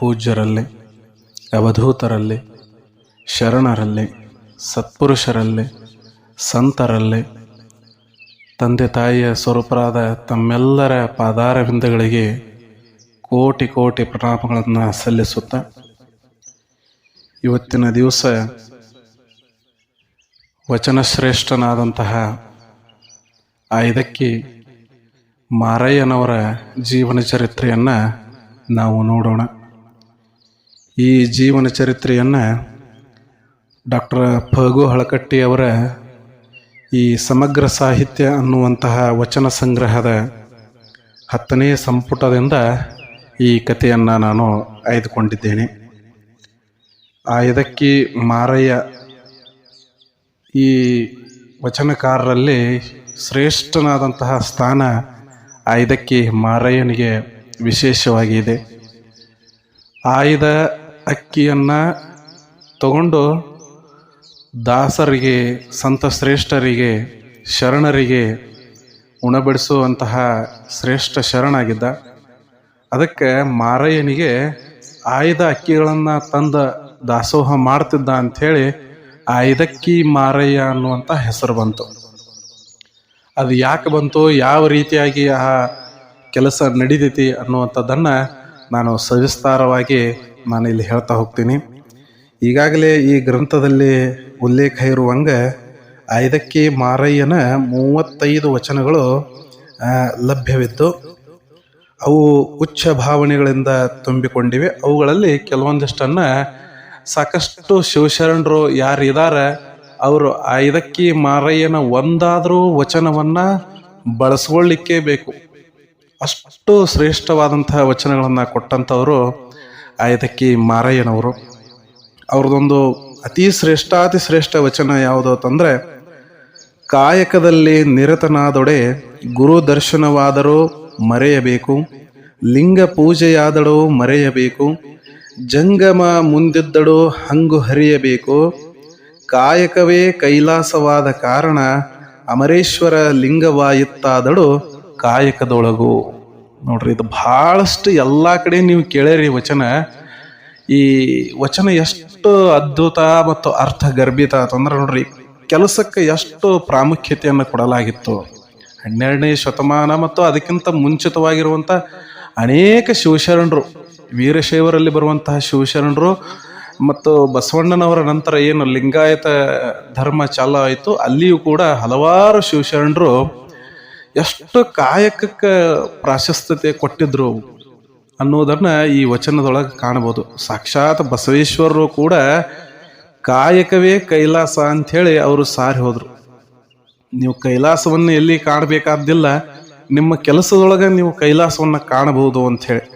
ಪೂಜ್ಯರಲ್ಲಿ, ಅವಧೂತರಲ್ಲಿ, ಶರಣರಲ್ಲಿ, ಸತ್ಪುರುಷರಲ್ಲಿ, ಸಂತರಲ್ಲಿ, ತಂದೆ ತಾಯಿಯ ಸ್ವರೂಪರಾದ ತಮ್ಮೆಲ್ಲರ ಪಾದಾರವಿಂದಗಳಿಗೆ ಕೋಟಿ ಕೋಟಿ ಪ್ರಣಾಮಗಳನ್ನು ಸಲ್ಲಿಸುತ್ತ ಇವತ್ತಿನ ದಿವಸ ವಚನಶ್ರೇಷ್ಠನಾದಂತಹ ಐದಕ್ಕಿ ಮಾರಯ್ಯನವರ ಜೀವನ ಚರಿತ್ರೆಯನ್ನು ನಾವು ನೋಡೋಣ. ಈ ಜೀವನ ಚರಿತ್ರೆಯನ್ನು ಡಾಕ್ಟರ್ ಫಗು ಹಳಕಟ್ಟಿ ಅವರ ಈ ಸಮಗ್ರ ಸಾಹಿತ್ಯ ಅನ್ನುವಂತಹ ವಚನ ಸಂಗ್ರಹದ ಹತ್ತನೇ ಸಂಪುಟದಿಂದ ಈ ಕಥೆಯನ್ನು ನಾನು ಆಯ್ದುಕೊಂಡಿದ್ದೇನೆ. ಆ ಮಾರಯ್ಯ ಈ ವಚನಕಾರರಲ್ಲಿ ಶ್ರೇಷ್ಠನಾದಂತಹ ಸ್ಥಾನ ಆಯ್ದಕ್ಕಿ ಮಾರಯ್ಯನಿಗೆ ವಿಶೇಷವಾಗಿದೆ ಆಯ್ದ ಅಕ್ಕಿಯನ್ನು ತಗೊಂಡು ದಾಸರಿಗೆ, ಸಂತ ಶ್ರೇಷ್ಠರಿಗೆ, ಶರಣರಿಗೆ ಉಣಬಡಿಸುವಂತಹ ಶ್ರೇಷ್ಠ ಶರಣಾಗಿದ್ದ. ಅದಕ್ಕೆ ಮಾರಯ್ಯನಿಗೆ ಆಯ್ದ ಅಕ್ಕಿಗಳನ್ನು ತಂದ ದಾಸೋಹ ಮಾಡ್ತಿದ್ದ ಅಂಥೇಳಿ ಆಯ್ದಕ್ಕಿ ಮಾರಯ್ಯ ಅನ್ನುವಂಥ ಹೆಸರು ಬಂತು. ಅದು ಯಾಕೆ ಬಂತು, ಯಾವ ರೀತಿಯಾಗಿ ಆ ಕೆಲಸ ನಡೀತೈತಿ ಅನ್ನುವಂಥದ್ದನ್ನು ನಾನು ಸವಿಸ್ತಾರವಾಗಿ ನಾನು ಇಲ್ಲಿ ಹೇಳ್ತಾ ಹೋಗ್ತೀನಿ. ಈಗಾಗಲೇ ಈ ಗ್ರಂಥದಲ್ಲಿ ಉಲ್ಲೇಖ ಇರುವಂಗೆ ಐದಕ್ಕೆ ಮಾರಯ್ಯನ ಮೂವತ್ತೈದು ವಚನಗಳು ಲಭ್ಯವಿದ್ದು, ಅವು ಉಚ್ಚ ಭಾವನೆಗಳಿಂದ ತುಂಬಿಕೊಂಡಿವೆ. ಅವುಗಳಲ್ಲಿ ಕೆಲವೊಂದಿಷ್ಟನ್ನು ಸಾಕಷ್ಟು ಶಿವಶರಣರು ಯಾರು ಇದ್ದಾರೆ ಅವರು ಐದಕ್ಕೆ ಮಾರಯ್ಯನ ಒಂದಾದರೂ ವಚನವನ್ನು ಬಳಸ್ಕೊಳ್ಳಿಕ್ಕೇ ಬೇಕು. ಅಷ್ಟು ಶ್ರೇಷ್ಠವಾದಂತಹ ವಚನಗಳನ್ನು ಕೊಟ್ಟಂಥವರು ಐದಕ್ಕಿ ಮಾರಯ್ಯನವರು. ಅವ್ರದ್ದೊಂದು ಅತಿ ಶ್ರೇಷ್ಠಾತಿ ಶ್ರೇಷ್ಠ ವಚನ ಯಾವುದು ಅಂತಂದರೆ, ಕಾಯಕದಲ್ಲಿ ನಿರತನಾದೊಡೆ ಗುರು ದರ್ಶನವಾದರೂ ಮರೆಯಬೇಕು, ಲಿಂಗ ಪೂಜೆಯಾದಡೋ ಮರೆಯಬೇಕು, ಜಂಗಮ ಮುಂದಿದ್ದಡೋ ಹಂಗು ಹರಿಯಬೇಕು, ಕಾಯಕವೇ ಕೈಲಾಸವಾದ ಕಾರಣ ಅಮರೇಶ್ವರ ಲಿಂಗವಾಯಿತ್ತಾದಳು ಕಾಯಕದೊಳಗು. ನೋಡ್ರಿ, ಇದು ಬಹಳಷ್ಟು ಎಲ್ಲ ಕಡೆ ನೀವು ಕೇಳೇರಿ ವಚನ. ಈ ವಚನ ಎಷ್ಟು ಅದ್ಭುತ ಮತ್ತು ಅರ್ಥ ಗರ್ಭಿತ ಅಂತಂದ್ರೆ ನೋಡ್ರಿ, ಕೆಲಸಕ್ಕೆ ಎಷ್ಟು ಪ್ರಾಮುಖ್ಯತೆಯನ್ನು ಕೊಡಲಾಗಿತ್ತು. ಹನ್ನೆರಡನೇ ಶತಮಾನ ಮತ್ತು ಅದಕ್ಕಿಂತ ಮುಂಚಿತವಾಗಿರುವಂಥ ಅನೇಕ ಶಿವಶರಣರು, ವೀರಶೈವರಲ್ಲಿ ಬರುವಂತಹ ಶಿವಶರಣರು ಮತ್ತು ಬಸವಣ್ಣನವರ ನಂತರ ಏನು ಲಿಂಗಾಯತ ಧರ್ಮ ಚಾಲ ಆಯಿತು, ಅಲ್ಲಿಯೂ ಕೂಡ ಹಲವಾರು ಶಿವಶರಣರು ಎಷ್ಟು ಕಾಯಕಕ್ಕೆ ಪ್ರಾಶಸ್ತ್ಯತೆ ಕೊಟ್ಟಿದ್ರು ಅನ್ನೋದನ್ನ ಈ ವಚನದೊಳಗೆ ಕಾಣಬಹುದು. ಸಾಕ್ಷಾತ್ ಬಸವೇಶ್ವರರು ಕೂಡ ಕಾಯಕವೇ ಕೈಲಾಸ ಅಂಥೇಳಿ ಅವರು ಸಾರಿ ಹೋದರು. ನೀವು ಕೈಲಾಸವನ್ನು ಎಲ್ಲಿ ಕಾಣಬೇಕಾದ್ದಿಲ್ಲ, ನಿಮ್ಮ ಕೆಲಸದೊಳಗೆ ನೀವು ಕೈಲಾಸವನ್ನು ಕಾಣಬಹುದು ಅಂಥೇಳಿ.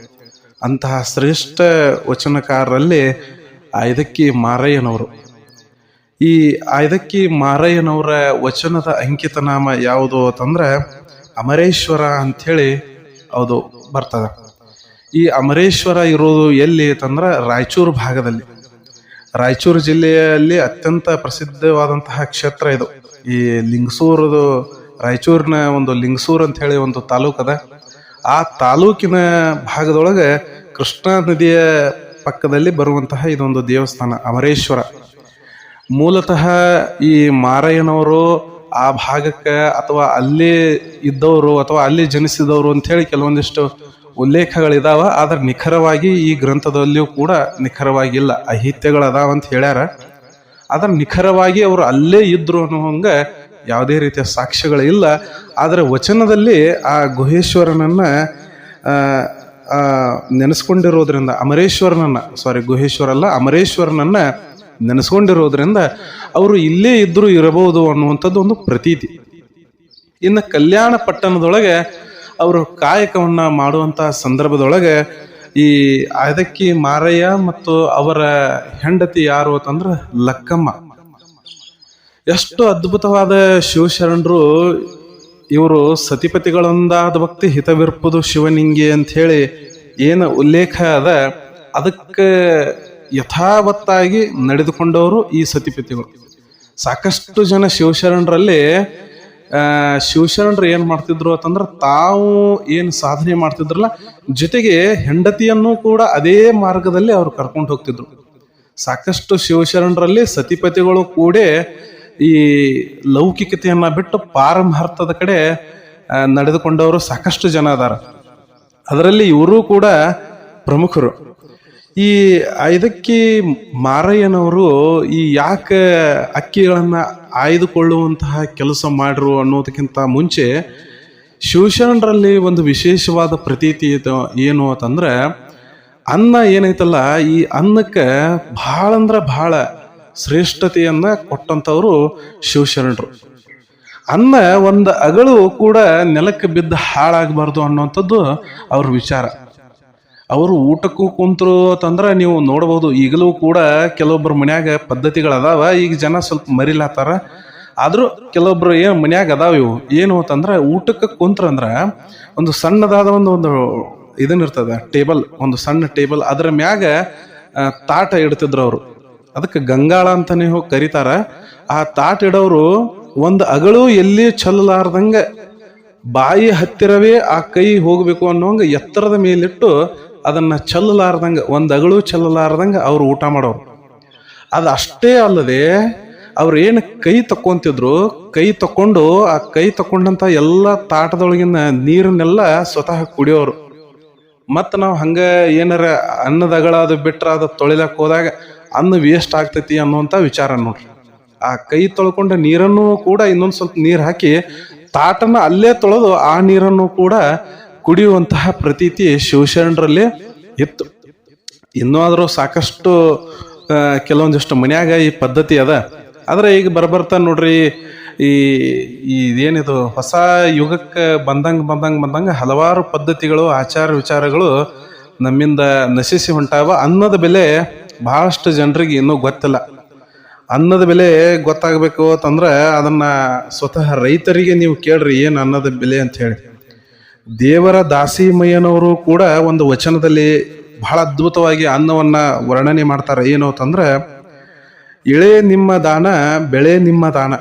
ಅಂತಹ ಶ್ರೇಷ್ಠ ವಚನಕಾರರಲ್ಲಿ ಐದಕ್ಕಿ ಮಾರಯ್ಯನವರು. ಈ ಐದಕ್ಕಿ ಮಾರಯ್ಯನವರ ವಚನದ ಅಂಕಿತನಾಮ ಯಾವುದು ಅಂತಂದ್ರೆ ಅಮರೇಶ್ವರ ಅಂಥೇಳಿ ಅದು ಬರ್ತದೆ. ಈ ಅಮರೇಶ್ವರ ಇರೋದು ಎಲ್ಲಿ ಅಂತಂದ್ರೆ ರಾಯಚೂರು ಭಾಗದಲ್ಲಿ. ರಾಯಚೂರು ಜಿಲ್ಲೆಯಲ್ಲಿ ಅತ್ಯಂತ ಪ್ರಸಿದ್ಧವಾದಂತಹ ಕ್ಷೇತ್ರ ಇದು. ಈ ಲಿಂಗಸೂರದು, ರಾಯಚೂರಿನ ಒಂದು ಲಿಂಗಸೂರ್ ಅಂತ ಹೇಳಿ ಒಂದು ತಾಲೂಕದ ಆ ತಾಲೂಕಿನ ಭಾಗದೊಳಗೆ ಕೃಷ್ಣಾ ನದಿಯ ಪಕ್ಕದಲ್ಲಿ ಬರುವಂತಹ ಇದೊಂದು ದೇವಸ್ಥಾನ, ಅಮರೇಶ್ವರ. ಮೂಲತಃ ಈ ಮಾರಯ್ಯನವರು ಆ ಭಾಗಕ್ಕೆ ಅಥವಾ ಅಲ್ಲೇ ಇದ್ದವರು ಅಥವಾ ಅಲ್ಲಿ ಜನಿಸಿದವರು ಅಂಥೇಳಿ ಕೆಲವೊಂದಿಷ್ಟು ಉಲ್ಲೇಖಗಳಿದಾವ, ಆದ್ರೆ ನಿಖರವಾಗಿ ಈ ಗ್ರಂಥದಲ್ಲಿಯೂ ಕೂಡ ನಿಖರವಾಗಿಲ್ಲ. ಅಹಿತ್ಯಗಳದಾವ ಅಂತ ಹೇಳ್ಯಾರ. ಆದ್ರೆ ನಿಖರವಾಗಿ ಅವರು ಅಲ್ಲೇ ಇದ್ರು ಅನ್ನೋ ಹಂಗ ಯಾವುದೇ ರೀತಿಯ ಸಾಕ್ಷ್ಯಗಳಿಲ್ಲ ಆದರೆ ವಚನದಲ್ಲಿ ಆ ಗುಹೇಶ್ವರನನ್ನ ನೆನೆಸ್ಕೊಂಡಿರೋದ್ರಿಂದ ಅಮರೇಶ್ವರನನ್ನ ಸಾರಿ ಗುಹೇಶ್ವರ ಅಲ್ಲ, ಅಮರೇಶ್ವರನನ್ನ ನೆನೆಸ್ಕೊಂಡಿರೋದ್ರಿಂದ ಅವರು ಇಲ್ಲೇ ಇದ್ರೂ ಇರಬಹುದು ಅನ್ನುವಂಥದ್ದು ಒಂದು ಪ್ರತೀತಿ. ಇನ್ನು ಕಲ್ಯಾಣ ಪಟ್ಟಣದೊಳಗೆ ಅವರು ಕಾಯಕವನ್ನ ಮಾಡುವಂತಹ ಸಂದರ್ಭದೊಳಗೆ ಈ ಅದಕ್ಕಿ ಮಾರಯ್ಯ ಮತ್ತು ಅವರ ಹೆಂಡತಿ ಯಾರು ಅಂತಂದ್ರೆ ಲಕ್ಕಮ್ಮ. ಎಷ್ಟು ಅದ್ಭುತವಾದ ಶಿವಶರಣರು ಇವರು ಸತಿಪತಿಗಳೊಂದಾದ ಭಕ್ತಿ ಹಿತವಿರ್ಪುದು ಶಿವನಿಂಗೆ ಅಂತ ಹೇಳಿ ಏನು ಉಲ್ಲೇಖ ಅದ, ಅದಕ್ಕೆ ಯಥಾವತ್ತಾಗಿ ನಡೆದುಕೊಂಡವರು ಈ ಸತಿಪತಿಗಳು. ಸಾಕಷ್ಟು ಜನ ಶಿವಶರಣರಲ್ಲಿ ಶಿವಶರಣರು ಏನು ಮಾಡ್ತಿದ್ರು ಅಂತಂದ್ರೆ ತಾವು ಏನು ಸಾಧನೆ ಮಾಡ್ತಿದ್ರಲ್ಲ, ಜೊತೆಗೆ ಹೆಂಡತಿಯನ್ನು ಕೂಡ ಅದೇ ಮಾರ್ಗದಲ್ಲಿ ಅವ್ರು ಕರ್ಕೊಂಡು ಹೋಗ್ತಿದ್ರು. ಸಾಕಷ್ಟು ಶಿವಶರಣರಲ್ಲಿ ಸತಿಪತಿಗಳು ಕೂಡ ಈ ಲೌಕಿಕತೆಯನ್ನು ಬಿಟ್ಟು ಪಾರಮಾರ್ಥದ ಕಡೆ ನಡೆದುಕೊಂಡವರು ಸಾಕಷ್ಟು ಜನ ಅದಾರ. ಅದರಲ್ಲಿ ಇವರು ಕೂಡ ಪ್ರಮುಖರು. ಈ ಇದಕ್ಕೆ ಮಾರಯ್ಯನವರು ಈ ಯಾಕೆ ಅಕ್ಕಿಗಳನ್ನು ಆಯ್ದುಕೊಳ್ಳುವಂತಹ ಕೆಲಸ ಮಾಡ್ರು ಅನ್ನೋದಕ್ಕಿಂತ ಮುಂಚೆ ಶಿವಶರಣರಲ್ಲಿ ಒಂದು ವಿಶೇಷವಾದ ಪ್ರತೀತಿ ಏನು ಅಂತಂದ್ರೆ, ಅನ್ನ ಏನೈತಲ್ಲ, ಈ ಅನ್ನಕ್ಕೆ ಭಾಳ ಅಂದ್ರೆ ಬಹಳ ಶ್ರೇಷ್ಠತೆಯನ್ನ ಕೊಟ್ಟಂತವ್ರು ಶಿವಶರಣರು. ಅನ್ನ ಒಂದು ಅಗಳು ಕೂಡ ನೆಲಕ್ಕೆ ಬಿದ್ದು ಹಾಳಾಗಬಾರ್ದು ಅನ್ನುವಂಥದ್ದು ಅವ್ರ ವಿಚಾರ. ಅವರು ಊಟಕ್ಕೂ ಕುಂತರು ಅಂತಂದ್ರೆ ನೀವು ನೋಡ್ಬೋದು. ಈಗಲೂ ಕೂಡ ಕೆಲವೊಬ್ಬರು ಮನ್ಯಾಗ ಪದ್ಧತಿಗಳದಾವ. ಈಗ ಜನ ಸ್ವಲ್ಪ ಮರಿಲಾತಾರ. ಆದರೂ ಕೆಲವೊಬ್ರು ಏನು ಮನ್ಯಾಗ ಅದಾವ ಇವು. ಏನು ಅಂತಂದ್ರೆ ಊಟಕ್ಕೆ ಕುಂತ್ರಂದ್ರ ಒಂದು ಸಣ್ಣದಾದ ಒಂದು ಒಂದು ಇದನ್ನಿರ್ತದೆ ಟೇಬಲ್, ಒಂದು ಸಣ್ಣ ಟೇಬಲ್. ಅದರ ಮ್ಯಾಗ ತಾಟ ಇಡ್ತಿದ್ರು ಅವರು. ಅದಕ್ಕೆ ಗಂಗಾಳ ಅಂತಾನೆ ಹೋಗಿ ಕರೀತಾರ. ಆ ತಾಟ ಇಡೋರು ಒಂದು ಅಗಳು ಎಲ್ಲಿ ಚಲ್ಲಲಾರ್ದಂಗೆ ಬಾಯಿ ಹತ್ತಿರವೇ ಆ ಕೈ ಹೋಗಬೇಕು ಅನ್ನೋಂಗ ಎತ್ತರದ ಮೇಲಿಟ್ಟು ಅದನ್ನ ಚೆಲ್ಲಲಾರ್ದಂಗೆ, ಒಂದು ಅಗಳು ಚೆಲ್ಲಲಾರ್ದಂಗೆ ಅವರು ಊಟ ಮಾಡೋರು. ಅದು ಅಷ್ಟೇ ಅಲ್ಲದೆ ಅವ್ರು ಏನು ಕೈ ತಕ್ಕೊಂತಿದ್ರು, ಕೈ ತಕೊಂಡು ಆ ಕೈ ತಕೊಂಡಂತ ಎಲ್ಲ ತಾಟದೊಳಗಿನ ನೀರನ್ನೆಲ್ಲ ಸ್ವತಃ ಕುಡಿಯೋರು. ಮತ್ತು ನಾವು ಹಂಗೆ ಏನಾರ ಅನ್ನದ ಅಗಳ ಅದು ಬಿಟ್ರ ಅದು ತೊಳಿಲಕ್ ಹೋದಾಗ ಅನ್ನ ವೇಸ್ಟ್ ಆಗ್ತೈತಿ ಅನ್ನುವಂಥ ವಿಚಾರ ನೋಡ್ರಿ. ಆ ಕೈ ತೊಳ್ಕೊಂಡ ನೀರನ್ನು ಕೂಡ ಇನ್ನೊಂದು ಸ್ವಲ್ಪ ನೀರು ಹಾಕಿ ತಾಟನ ಅಲ್ಲೇ ತೊಳೆದು ಆ ನೀರನ್ನು ಕೂಡ ಕುಡಿಯುವಂತಹ ಪ್ರತೀತಿ ಶಿವಶರಣರಲ್ಲಿ ಇತ್ತು. ಇನ್ನೂ ಆದರೂ ಸಾಕಷ್ಟು ಕೆಲವೊಂದಿಷ್ಟು ಮನ್ಯಾಗ ಈ ಪದ್ಧತಿ ಅದ. ಆದರೆ ಈಗ ಬರಬರ್ತಾ ನೋಡ್ರಿ ಈ ಇದೇನಿದು, ಹೊಸ ಯುಗಕ್ಕೆ ಬಂದಂಗೆ ಬಂದಂಗೆ ಬಂದಂಗೆ ಹಲವಾರು ಪದ್ಧತಿಗಳು, ಆಚಾರ ವಿಚಾರಗಳು ನಮ್ಮಿಂದ ನಶಿಸಿ ಹೊಂಟಾವ. ಅನ್ನದ ಬೆಲೆ ಬಹಳಷ್ಟು ಜನರಿಗೆ ಇನ್ನೂ ಗೊತ್ತಿಲ್ಲ. ಅನ್ನದ ಬೆಲೆ ಗೊತ್ತಾಗಬೇಕು ಅಂತಂದ್ರೆ ಅದನ್ನ ಸ್ವತಃ ರೈತರಿಗೆ ನೀವು ಕೇಳ್ರಿ ಏನು ಅನ್ನದ ಬೆಲೆ ಅಂತ ಹೇಳಿ. ದೇವರ ದಾಸಿಮಯ್ಯನವರು ಕೂಡ ಒಂದು ವಚನದಲ್ಲಿ ಬಹಳ ಅದ್ಭುತವಾಗಿ ಅನ್ನವನ್ನ ವರ್ಣನೆ ಮಾಡ್ತಾರೆ. ಏನು ಅಂತಂದ್ರೆ, ಇಳೆ ನಿಮ್ಮ ದಾನ, ಬೆಳೆ ನಿಮ್ಮ ದಾನ.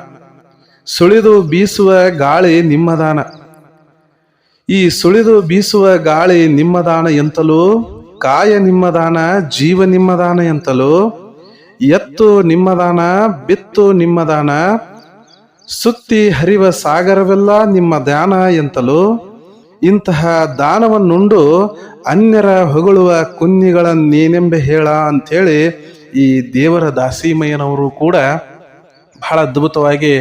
ಸುಳಿದು ಬೀಸುವ ಗಾಳಿ ನಿಮ್ಮ ದಾನ. ಈ ಸುಳಿದು ಬೀಸುವ ಗಾಳಿ ನಿಮ್ಮ ದಾನ ಎಂತಲೂ, ಕಾಯ ನಿಮ್ಮ ದಾನ, ಜೀವ ನಿಮ್ಮ ದಾನ ಎಂತಲೂ, ಎತ್ತು ನಿಮ್ಮ ದಾನ, ಬಿತ್ತು ನಿಮ್ಮ ದಾನ, ಸುತ್ತಿ ಹರಿವ ಸಾಗರವೆಲ್ಲ ನಿಮ್ಮ ದಾನ ಎಂತಲೂ ಇಂತಹ ದಾನವನ್ನುಂಡು ಅನ್ಯರ ಹೊಗಳುವ ಕುನ್ನಿಗಳ ನೀನೆಂಬೆ ಹೇಳ ಅಂಥೇಳಿ ಈ ದೇವರ ದಾಸಿಮಯ್ಯನವರು ಕೂಡ ಬಹಳ ಅದ್ಭುತವಾಗಿ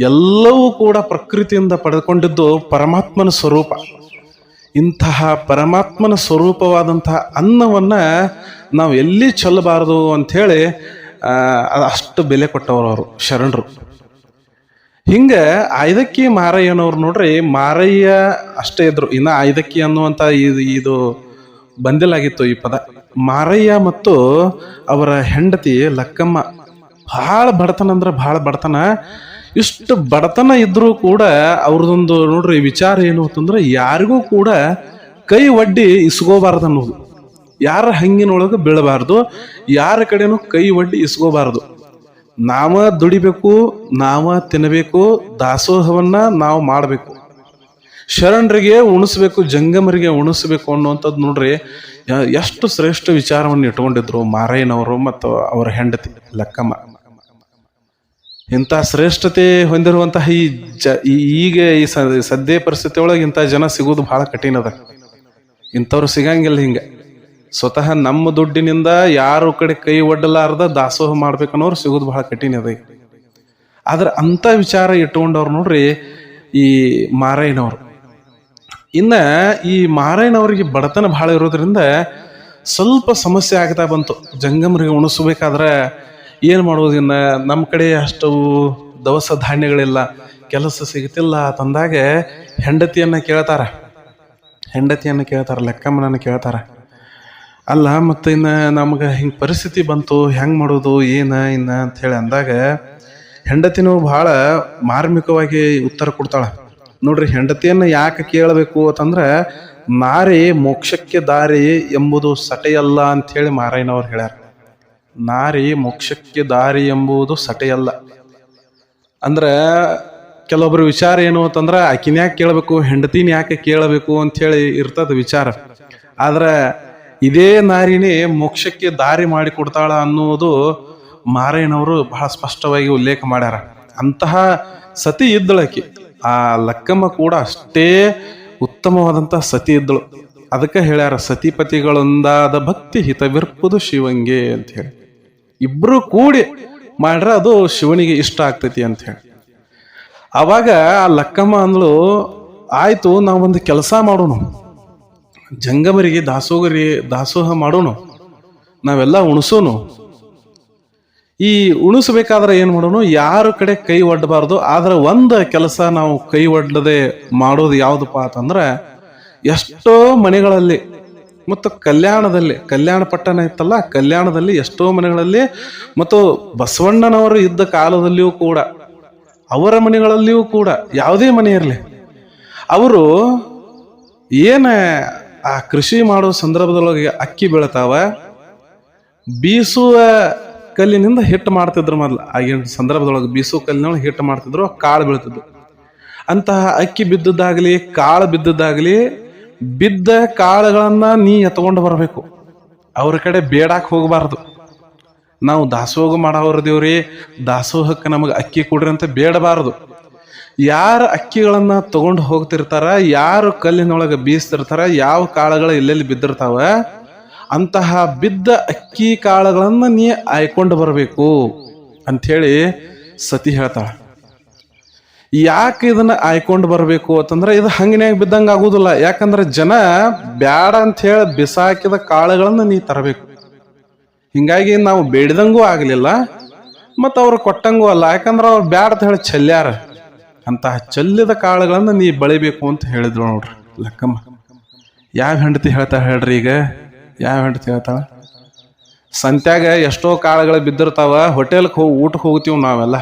ಎಲ್ಲವೂ ಕೂಡ ಪ್ರಕೃತಿಯಿಂದ ಪಡೆದುಕೊಂಡಿದ್ದು ಪರಮಾತ್ಮನ ಸ್ವರೂಪ. ಇಂತಹ ಪರಮಾತ್ಮನ ಸ್ವರೂಪವಾದಂತಹ ಅನ್ನವನ್ನು ನಾವು ಎಲ್ಲಿ ಚೆಲ್ಲಬಾರದು ಅಂಥೇಳಿ ಅಷ್ಟು ಬೆಲೆ ಕೊಟ್ಟವರು ಅವರು, ಶರಣರು. ಹಿಂಗ ಆಯ್ದಕ್ಕಿ ಮಾರಯ್ಯನವ್ರು ನೋಡ್ರಿ, ಮಾರಯ್ಯ ಅಷ್ಟೇ ಇದ್ರು. ಇನ್ನು ಆಯ್ದಕ್ಕಿ ಅನ್ನುವಂತ ಇದು ಇದು ಬಂದಿಲಾಗಿತ್ತು ಈ ಪದ. ಮಾರಯ್ಯ ಮತ್ತು ಅವರ ಹೆಂಡತಿ ಲಕ್ಕಮ್ಮ, ಭಾಳ ಬಡತನ ಅಂದ್ರೆ ಬಹಳ ಬಡತನ. ಇಷ್ಟು ಬಡತನ ಇದ್ರೂ ಕೂಡ ಅವ್ರದೊಂದು ನೋಡ್ರಿ ವಿಚಾರ ಏನು ಅಂತಂದ್ರೆ, ಯಾರಿಗೂ ಕೂಡ ಕೈ ಒಡ್ಡಿ ಇಸ್ಕೋಬಾರ್ದು ಅನ್ನೋದು ಯಾರ ಹಂಗಿನೊಳಗೆ ಬೀಳಬಾರ್ದು, ಯಾರ ಕಡೆನೂ ಕೈ ಒಡ್ಡಿ ಇಸ್ಕೋಬಾರ್ದು. ನಾವ ದುಡಿಬೇಕು, ನಾವ ತಿನ್ನಬೇಕು, ದಾಸೋಹವನ್ನ ನಾವು ಮಾಡಬೇಕು. ಶರಣರಿಗೆ ಉಣಿಸ್ಬೇಕು, ಜಂಗಮರಿಗೆ ಉಣಿಸ್ಬೇಕು ಅನ್ನುವಂಥದ್ದು ನೋಡ್ರಿ ಎಷ್ಟು ಶ್ರೇಷ್ಠ ವಿಚಾರವನ್ನು ಇಟ್ಕೊಂಡಿದ್ರು ಮಾರಯ್ಯನವರು ಮತ್ತು ಅವರ ಹೆಂಡತಿ ಲಕ್ಕಮ್ಮ. ಇಂಥ ಶ್ರೇಷ್ಠತೆ ಹೊಂದಿರುವಂತಹ ಈ ಜ ಈಗ ಈ ಸದ್ಯ ಪರಿಸ್ಥಿತಿ ಒಳಗೆ ಇಂಥ ಜನ ಸಿಗೋದು ಬಹಳ ಕಠಿಣ ಅದ. ಇಂಥವ್ರು ಸಿಗಂಗಿಲ್ಲ ಹಿಂಗೆ. ಸ್ವತಃ ನಮ್ಮ ದುಡ್ಡಿನಿಂದ ಯಾರು ಕಡೆ ಕೈ ಒಡ್ಡಲಾರ್ದ ದಾಸೋಹ ಮಾಡ್ಬೇಕನ್ನೋರು ಸಿಗೋದು ಬಹಳ ಕಠಿಣ ಈಗ. ಆದ್ರೆ ಅಂಥ ವಿಚಾರ ಇಟ್ಕೊಂಡವ್ರು ನೋಡ್ರಿ ಈ ಮಾರಯ್ಯನವರು ಇನ್ನ ಈ ಮಾರಯ್ಯನವರಿಗೆ ಬಡತನ ಬಹಳ ಇರೋದ್ರಿಂದ ಸ್ವಲ್ಪ ಸಮಸ್ಯೆ ಆಗ್ತಾ ಬಂತು. ಜಂಗಮರಿಗೆ ಉಣಿಸ್ಬೇಕಾದ್ರೆ ಏನು ಮಾಡೋದು ಇನ್ನ? ನಮ್ಮ ಕಡೆ ಅಷ್ಟು ದವಸ ಧಾನ್ಯಗಳಿಲ್ಲ, ಕೆಲಸ ಸಿಗ್ತಿಲ್ಲ ತಂದಾಗ ಹೆಂಡತಿಯನ್ನ ಕೇಳ್ತಾರೆ. ಹೆಂಡತಿಯನ್ನ ಕೇಳ್ತಾರೆ, ಲೆಕ್ಕಮ್ಮನನ್ನ ಕೇಳ್ತಾರ. ಅಲ್ಲ, ಮತ್ತು ಇನ್ನು ನಮ್ಗೆ ಹಿಂಗೆ ಪರಿಸ್ಥಿತಿ ಬಂತು, ಹೆಂಗೆ ಮಾಡೋದು, ಏನು, ಇನ್ನು ಅಂಥೇಳಿ ಅಂದಾಗ, ಹೆಂಡತಿನೂ ಭಾಳ ಮಾರ್ಮಿಕವಾಗಿ ಉತ್ತರ ಕೊಡ್ತಾಳೆ. ನೋಡ್ರಿ, ಹೆಂಡತಿಯನ್ನು ಯಾಕೆ ಕೇಳಬೇಕು ಅಂತಂದ್ರೆ, ನಾರಿ ಮೋಕ್ಷಕ್ಕೆ ದಾರಿ ಎಂಬುದು ಸಟೆಯಲ್ಲ ಅಂಥೇಳಿ ಮಾರಾಯಣವ್ರು ಹೇಳ್ಯಾರ. ನಾರಿ ಮೋಕ್ಷಕ್ಕೆ ದಾರಿ ಎಂಬುದು ಸಟೆಯಲ್ಲ. ಅಂದ್ರೆ, ಕೆಲವೊಬ್ರು ವಿಚಾರ ಏನು ಅಂತಂದ್ರೆ ಆಕಿನ ಯಾಕೆ ಕೇಳಬೇಕು, ಹೆಂಡತಿನ ಯಾಕೆ ಕೇಳಬೇಕು ಅಂಥೇಳಿ ಇರ್ತದ ವಿಚಾರ. ಆದ್ರೆ ಇದೇ ನಾರಿನೇ ಮೋಕ್ಷಕ್ಕೆ ದಾರಿ ಮಾಡಿ ಕೊಡ್ತಾಳ ಅನ್ನೋದು ಮಾರಯ್ಯನವರು ಬಹಳ ಸ್ಪಷ್ಟವಾಗಿ ಉಲ್ಲೇಖ ಮಾಡ್ಯಾರ. ಅಂತಹ ಸತಿ ಇದ್ದಳಕಿ ಆ ಲಕ್ಕಮ್ಮ ಕೂಡ ಅಷ್ಟೇ ಉತ್ತಮವಾದಂತಹ ಸತಿ ಇದ್ದಳು. ಅದಕ್ಕೆ ಹೇಳ್ಯಾರ, ಸತಿಪತಿಗಳೊಂದಾದ ಭಕ್ತಿ ಹಿತವಿರ್ಪುದು ಶಿವಂಗೆ ಅಂತ ಹೇಳಿ. ಇಬ್ರು ಕೂಡಿ ಮಾಡ್ರೆ ಅದು ಶಿವನಿಗೆ ಇಷ್ಟ ಆಗ್ತೈತಿ ಅಂತ ಹೇಳಿ. ಅವಾಗ ಆ ಲಕ್ಕಮ್ಮ ಅಂದಳು, ಆಯ್ತು ಒಂದು ಕೆಲಸ ಮಾಡೋಣ. ಜಂಗಮರಿಗೆ ದಾಸೋಗರಿ, ದಾಸೋಹ ಮಾಡೋಣ ನಾವೆಲ್ಲ ಉಣಸೋನು? ಈ ಉಣಿಸ್ಬೇಕಾದ್ರೆ ಏನು ಮಾಡೋಣ ಯಾರ ಕಡೆ ಕೈ ಒಡ್ಡಬಾರ್ದು ಆದ್ರೆ ಒಂದು ಕೆಲಸ ನಾವು ಕೈ ಒಡ್ಡದೆ ಮಾಡೋದು ಯಾವುದಪ್ಪ ಅಂತಂದ್ರೆ, ಎಷ್ಟೋ ಮನೆಗಳಲ್ಲಿ, ಮತ್ತು ಕಲ್ಯಾಣದಲ್ಲಿ, ಕಲ್ಯಾಣ ಪಟ್ಟಣ ಇತ್ತಲ್ಲ, ಕಲ್ಯಾಣದಲ್ಲಿ ಎಷ್ಟೋ ಮನೆಗಳಲ್ಲಿ, ಮತ್ತು ಬಸವಣ್ಣನವರು ಇದ್ದ ಕಾಲದಲ್ಲಿಯೂ ಕೂಡ, ಅವರ ಮನೆಗಳಲ್ಲಿಯೂ ಕೂಡ, ಯಾವುದೇ ಮನೆ ಇರಲಿ, ಅವರು ಏನ ಆ ಕೃಷಿ ಮಾಡುವ ಸಂದರ್ಭದೊಳಗೆ ಅಕ್ಕಿ ಬೆಳಿತಾವ. ಬೀಸುವ ಕಲ್ಲಿನಿಂದ ಹಿಟ್ಟು ಮಾಡ್ತಿದ್ರು ಮೊದಲು. ಆಗಿನ ಸಂದರ್ಭದೊಳಗೆ ಬೀಸುವ ಕಲ್ಲಿನೊಳಗೆ ಹಿಟ್ಟು ಮಾಡ್ತಿದ್ರು, ಕಾಳು ಬೀಳ್ತಿದ್ರು ಅಂತಹ ಅಕ್ಕಿ ಬಿದ್ದದ್ದಾಗಲಿ, ಕಾಳು ಬಿದ್ದದ್ದಾಗಲಿ, ಬಿದ್ದ ಕಾಳುಗಳನ್ನ ನೀ ಎತ್ಕೊಂಡು ಬರಬೇಕು. ಅವ್ರ ಕಡೆ ಬೇಡಕ್ಕೆ ಹೋಗಬಾರ್ದು. ನಾವು ದಾಸೋಹ ಮಾಡೋರ್ದೇವ್ರಿ ದಾಸೋಹಕ್ಕೆ ನಮಗೆ ಅಕ್ಕಿ ಕೊಡ್ರಿ ಅಂತ ಬೇಡಬಾರದು. ಯಾರ ಅಕ್ಕಿಗಳನ್ನ ತಗೊಂಡು ಹೋಗ್ತಿರ್ತಾರ, ಯಾರು ಕಲ್ಲಿನೊಳಗೆ ಬೀಸ್ತಿರ್ತಾರ, ಯಾವ ಕಾಳುಗಳು ಎಲ್ಲೆಲ್ಲಿ ಬಿದ್ದಿರ್ತಾವ, ಅಂತಹ ಬಿದ್ದ ಅಕ್ಕಿ ಕಾಳುಗಳನ್ನು ನೀ ಆಯ್ಕೊಂಡು ಬರಬೇಕು ಅಂಥೇಳಿ ಸತಿ ಹೇಳ್ತಾಳ. ಯಾಕೆ ಇದನ್ನ ಆಯ್ಕೊಂಡು ಬರಬೇಕು ಅಂತಂದ್ರೆ ಇದು ಹಂಗಿನ್ಯಾಗ ಬಿದ್ದಂಗ ಆಗುದಿಲ್ಲ. ಯಾಕಂದ್ರೆ ಜನ ಬ್ಯಾಡ ಅಂತ ಹೇಳಿ ಬಿಸಾಕಿದ ಕಾಳುಗಳನ್ನ ನೀ ತರಬೇಕು. ಹಿಂಗಾಗಿ ನಾವು ಬೇಡದಂಗೂ ಆಗಲಿಲ್ಲ ಮತ್ತು ಅವ್ರು ಕೊಟ್ಟಂಗೂ ಅಲ್ಲ. ಯಾಕಂದ್ರೆ ಅವ್ರು ಬ್ಯಾಡ ಅಂತ ಹೇಳಿ ಚೆಲ್ಯಾರ ಅಂತಹ ಚೆಲ್ಲಿದ ಕಾಳುಗಳನ್ನು ನೀ ಬೆಳಿಬೇಕು ಅಂತ ಹೇಳಿದ್ರು ನೋಡ್ರಿ ಲಕ್ಕಮ್ಮ. ಯಾವ ಹೆಂಡತಿ ಹೇಳ್ತಾಳೆ ಹೇಳ್ರಿ ಈಗ? ಯಾವ ಹೆಂಡತಿ ಹೇಳ್ತಾಳ? ಸಂತ್ಯಾಗ ಎಷ್ಟೋ ಕಾಳುಗಳು ಬಿದ್ದಿರ್ತಾವ ಹೋಟೆಲ್ಗೆ ಹೋಗಿ ಊಟಕ್ಕೆ ಹೋಗ್ತೀವಿ ನಾವೆಲ್ಲ.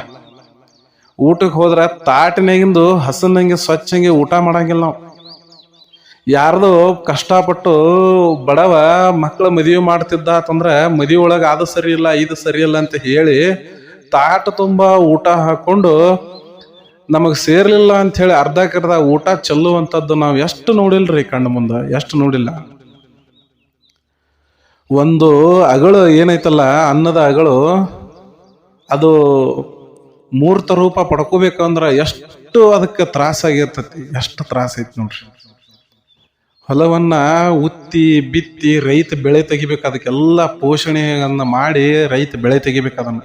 ಊಟಕ್ಕೆ ಹೋದ್ರೆ ತಾಟಿನಾಗಿಂದು ಹಸನಂಗೆ ಸ್ವಚ್ಛಂಗೆ ಊಟ ಮಾಡಂಗಿಲ್ಲ ನಾವು. ಯಾರ್ದು ಕಷ್ಟಪಟ್ಟು ಬಡವ ಮಕ್ಕಳು ಮದುವೆ ಮಾಡ್ತಿದ್ದ ಅಂತಂದ್ರೆ ಮದುವೆ ಒಳಗೆ ಅದು ಸರಿ ಇಲ್ಲ, ಇದು ಸರಿ ಇಲ್ಲ ಅಂತ ಹೇಳಿ ತಾಟ ತುಂಬ ಊಟ ಹಾಕೊಂಡು ನಮಗೆ ಸೇರ್ಲಿಲ್ಲ ಅಂತ ಹೇಳಿ ಅರ್ಧಕ್ಕರ್ಧ ಊಟ ಚೆಲ್ಲುವಂಥದ್ದು ನಾವು ಎಷ್ಟು ನೋಡಿಲ್ರಿ ಕಣ್ಣು ಮುಂದೆ? ಎಷ್ಟು ನೋಡಿಲ್ಲ. ಒಂದು ಅಗಳು ಏನೈತಲ್ಲ, ಅನ್ನದ ಅಗಳು ಅದು ಮೂರ್ತ ರೂಪ ಪಡ್ಕೋಬೇಕಂದ್ರ ಎಷ್ಟು ಅದಕ್ಕೆ ತ್ರಾಸಾಗಿರ್ತೈತಿ ಎಷ್ಟು ತ್ರಾಸ ಐತಿ ನೋಡ್ರಿ. ಹೊಲವನ್ನ ಉತ್ತಿ, ಬಿತ್ತಿ ರೈತ ಬೆಳೆ ತೆಗಿಬೇಕು, ಅದಕ್ಕೆಲ್ಲ ಪೋಷಣೆಯನ್ನ ಮಾಡಿ ರೈತ ಬೆಳೆ ತೆಗಿಬೇಕು ಅದನ್ನ.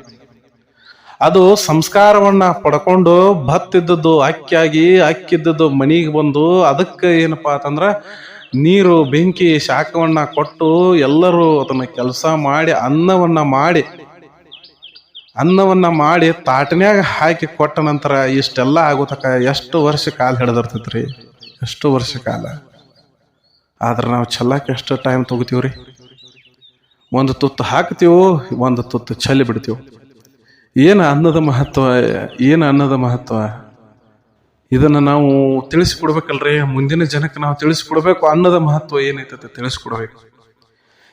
ಅದು ಸಂಸ್ಕಾರವನ್ನ ಪಡ್ಕೊಂಡು ಭತ್ತಿದ್ದದ್ದು ಅಕ್ಕಿಯಾಗಿ ಅಕ್ಕಿದ್ದದ್ದು ಮನೆಗೆ ಬಂದು ಅದಕ್ಕೆ ಏನಪ್ಪಾ ಅಂತಂದ್ರ ನೀರು, ಬೆಂಕಿ, ಶಾಖವನ್ನ ಕೊಟ್ಟು ಎಲ್ಲರೂ ಅದನ್ನ ಕೆಲಸ ಮಾಡಿ ಅನ್ನವನ್ನ ಮಾಡಿ ಅನ್ನವನ್ನ ಮಾಡಿ ತಾಟನ್ಯಾಗ ಹಾಕಿ ಕೊಟ್ಟ ನಂತರ ಇಷ್ಟೆಲ್ಲ ಆಗೋತಕ ಎಷ್ಟು ವರ್ಷ ಕಾಲ ಹಿಡಿದಿರ್ತೈತ್ರಿ? ಎಷ್ಟು ವರ್ಷ ಕಾಲ? ಆದ್ರೆ ನಾವು ಚೆಲ್ಲಕ್ಕೆ ಎಷ್ಟು ಟೈಮ್ ತೊಗೋತೀವ್ರಿ. ಒಂದು ತುತ್ತು ಹಾಕ್ತೀವೋ, ಒಂದು ತುತ್ತು ಚೆಲ್ಲಿ ಬಿಡ್ತೀವಿ. ಏನು ಅನ್ನದ ಮಹತ್ವ, ಏನು ಅನ್ನದ ಮಹತ್ವ? ಇದನ್ನು ನಾವು ತಿಳಿಸ್ಕೊಡ್ಬೇಕಲ್ರಿ? ಮುಂದಿನ ಜನಕ್ಕೆ ನಾವು ತಿಳಿಸ್ಕೊಡ್ಬೇಕು ಅನ್ನದ ಮಹತ್ವ ಏನೈತೆ ತಿಳಿಸ್ಕೊಡ್ಬೇಕು.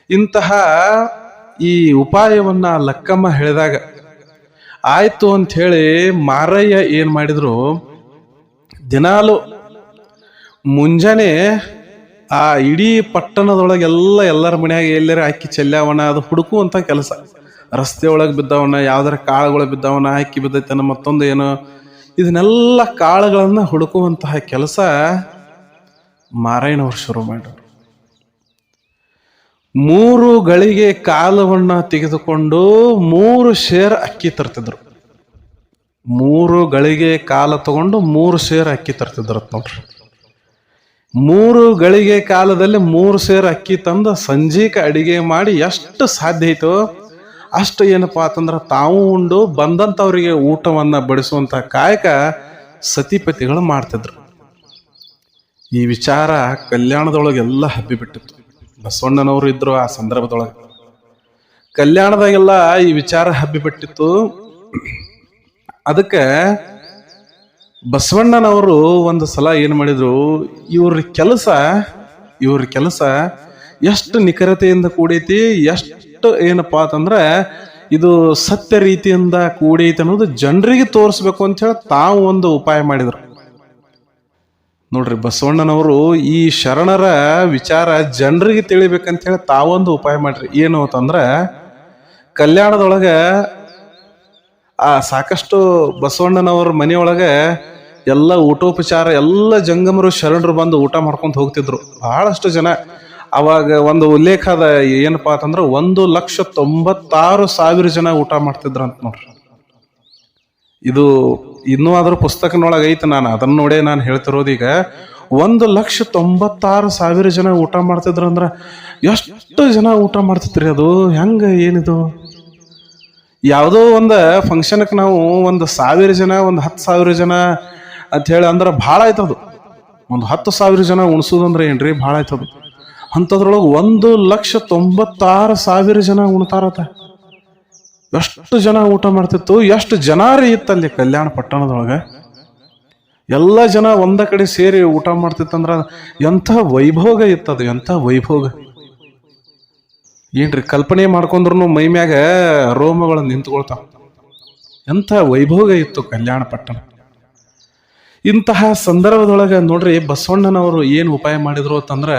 ಇಂತಹ ಈ ಉಪಾಯವನ್ನ ಲಕ್ಕಮ್ಮ ಹೇಳಿದಾಗ, ಆಯ್ತು ಅಂತ ಹೇಳಿ ಮಾರಯ್ಯ ಏನ್ ಮಾಡಿದ್ರು? ದಿನಾಲು ಮುಂಜಾನೆ ಆ ಇಡೀ ಪಟ್ಟಣದೊಳಗೆಲ್ಲ ಎಲ್ಲರ ಮನೆಯಾಗ ಎಲ್ಲರ ಅಕ್ಕಿ ಚೆಲ್ಲಾವಣ ಅದು ಹುಡುಕುವಂತ ಕೆಲಸ. ರಸ್ತೆ ಒಳಗೆ ಬಿದ್ದವನ, ಯಾವ್ದಾರ ಕಾಳುಗಳು ಬಿದ್ದವನ, ಅಕ್ಕಿ ಬಿದ್ದೈತನ, ಮತ್ತೊಂದು ಏನು? ಇದನ್ನೆಲ್ಲ ಕಾಳುಗಳನ್ನು ಹುಡುಕುವಂತಹ ಕೆಲಸ ಮಾರಾಯಣವ್ರು ಶುರು ಮಾಡಿದ್ರು. ಮೂರು ಗಳಿಗೆ ಕಾಲವನ್ನ ತೆಗೆದುಕೊಂಡು ಮೂರು ಶೇರ್ ಅಕ್ಕಿ ತರ್ತಿದ್ರು. ಮೂರು ಗಳಿಗೆ ಕಾಲ ತಗೊಂಡು ಮೂರು ಶೇರ್ ಅಕ್ಕಿ ತರ್ತಿದ್ರು ನೋಡ್ರಿ. ಮೂರು ಗಳಿಗೆ ಕಾಲದಲ್ಲಿ ಮೂರು ಸೇರು ಅಕ್ಕಿ ತಂದು ಸಂಜೀಕ ಅಡಿಗೆ ಮಾಡಿ ಎಷ್ಟು ಸಾಧ್ಯ ಐತೋ ಅಷ್ಟು ಏನಪ್ಪ ಅಂತಂದ್ರೆ ತಾವು ಉಂಡು ಬಂದಂಥವರಿಗೆ ಊಟವನ್ನ ಬಡಿಸುವಂತ ಕಾಯಕ ಸತಿಪತಿಗಳು ಮಾಡ್ತಿದ್ರು. ಈ ವಿಚಾರ ಕಲ್ಯಾಣದೊಳಗೆಲ್ಲ ಹಬ್ಬಿಬಿಟ್ಟಿತ್ತು ಬಸವಣ್ಣನವರು ಇದ್ರು ಆ ಸಂದರ್ಭದೊಳಗೆ. ಕಲ್ಯಾಣದಾಗೆಲ್ಲ ಈ ವಿಚಾರ ಹಬ್ಬಿಬಿಟ್ಟಿತ್ತು ಅದಕ್ಕೆ ಬಸವಣ್ಣನವರು ಒಂದು ಸಲ ಏನು ಮಾಡಿದ್ರು, ಇವ್ರ ಕೆಲಸ ಇವ್ರ ಕೆಲಸ ಎಷ್ಟು ನಿಖರತೆಯಿಂದ ಕೂಡೈತಿ, ಎಷ್ಟು ಏನಪ್ಪಾ ಅಂತಂದ್ರೆ ಇದು ಸತ್ಯ ರೀತಿಯಿಂದ ಕೂಡೈತೆ ಅನ್ನೋದು ಜನರಿಗೆ ತೋರಿಸ್ಬೇಕು ಅಂತ ಹೇಳಿ ತಾವು ಒಂದು ಉಪಾಯ ಮಾಡಿದ್ರು. ನೋಡ್ರಿ ಬಸವಣ್ಣನವರು ಈ ಶರಣರ ವಿಚಾರ ಜನರಿಗೆ ತಿಳಿಬೇಕಂತ ಹೇಳಿ ತಾವೊಂದು ಉಪಾಯ ಮಾಡ್ರಿ ಏನು ಅಂತಂದ್ರೆ ಕಲ್ಯಾಣದೊಳಗ ಆ ಸಾಕಷ್ಟು ಬಸವಣ್ಣನವರ ಮನೆಯೊಳಗೆ ಎಲ್ಲ ಊಟೋಪಚಾರ, ಎಲ್ಲ ಜಂಗಮರು ಶರಣರು ಬಂದು ಊಟ ಮಾಡ್ಕೊಂತ ಹೋಗ್ತಿದ್ರು. ಬಹಳಷ್ಟು ಜನ ಅವಾಗ ಒಂದು ಉಲ್ಲೇಖ ಅದ ಏನಪ್ಪಾ ಅಂತಂದ್ರ ಒಂದು ಲಕ್ಷ ತೊಂಬತ್ತಾರು ಸಾವಿರ ಜನ ಊಟ ಮಾಡ್ತಿದ್ರು ಅಂತ ನೋಡ್ರಿ. ಇದು ಇನ್ನೂ ಅದ್ರ ಪುಸ್ತಕನೊಳಗೆ ಐತೆ ನಾನು, ಅದನ್ನ ನೋಡೇ ನಾನು ಹೇಳ್ತಿರೋದು ಈಗ. ಒಂದು ಲಕ್ಷ ತೊಂಬತ್ತಾರು ಸಾವಿರ ಜನ ಊಟ ಮಾಡ್ತಿದ್ರು ಅಂದ್ರೆ ಎಷ್ಟು ಜನ ಊಟ ಮಾಡ್ತಿದ್ರಿ ಅದು? ಹೆಂಗೆ ಏನಿದು? ಯಾವುದೋ ಒಂದು ಫಂಕ್ಷನ್ಗೆ ನಾವು ಒಂದು ಸಾವಿರ ಜನ, ಒಂದು ಹತ್ತು ಸಾವಿರ ಜನ ಅಂತ ಹೇಳಿ ಅಂದ್ರೆ ಭಾಳ ಆಯ್ತದು. ಒಂದು ಹತ್ತು ಸಾವಿರ ಜನ ಉಣಿಸೋದಂದ್ರೆ ಏನ್ರಿ? ಭಾಳ ಆಯ್ತದು. ಅಂಥದ್ರೊಳಗೆ ಒಂದು ಲಕ್ಷ ತೊಂಬತ್ತಾರು ಸಾವಿರ ಜನ ಉಣ್ತಾರತ ಎಷ್ಟು ಜನ ಊಟ ಮಾಡ್ತಿತ್ತು, ಎಷ್ಟು ಜನಾರಿ ಇತ್ತಲ್ಲಿ ಕಲ್ಯಾಣ ಪಟ್ಟಣದೊಳಗೆ? ಎಲ್ಲ ಜನ ಒಂದ ಕಡೆ ಸೇರಿ ಊಟ ಮಾಡ್ತಿತ್ತಂದ್ರ ಎಂಥ ವೈಭೋಗ ಇತ್ತದು ಎಂಥ ವೈಭೋಗ. ಏನ್ರಿ ಕಲ್ಪನೆ ಮಾಡ್ಕೊಂಡ್ರು ಮೈ ಮ್ಯಾಗ ರೋಮಗಳು ನಿಂತ್ಕೊಳ್ತಾವ. ಎಂಥ ವೈಭೋಗ ಇತ್ತು ಕಲ್ಯಾಣ ಪಟ್ಟಣ. ಇಂತಹ ಸಂದರ್ಭದೊಳಗೆ ನೋಡ್ರಿ ಬಸವಣ್ಣನವರು ಏನು ಉಪಾಯ ಮಾಡಿದ್ರು ಅಂತಂದ್ರೆ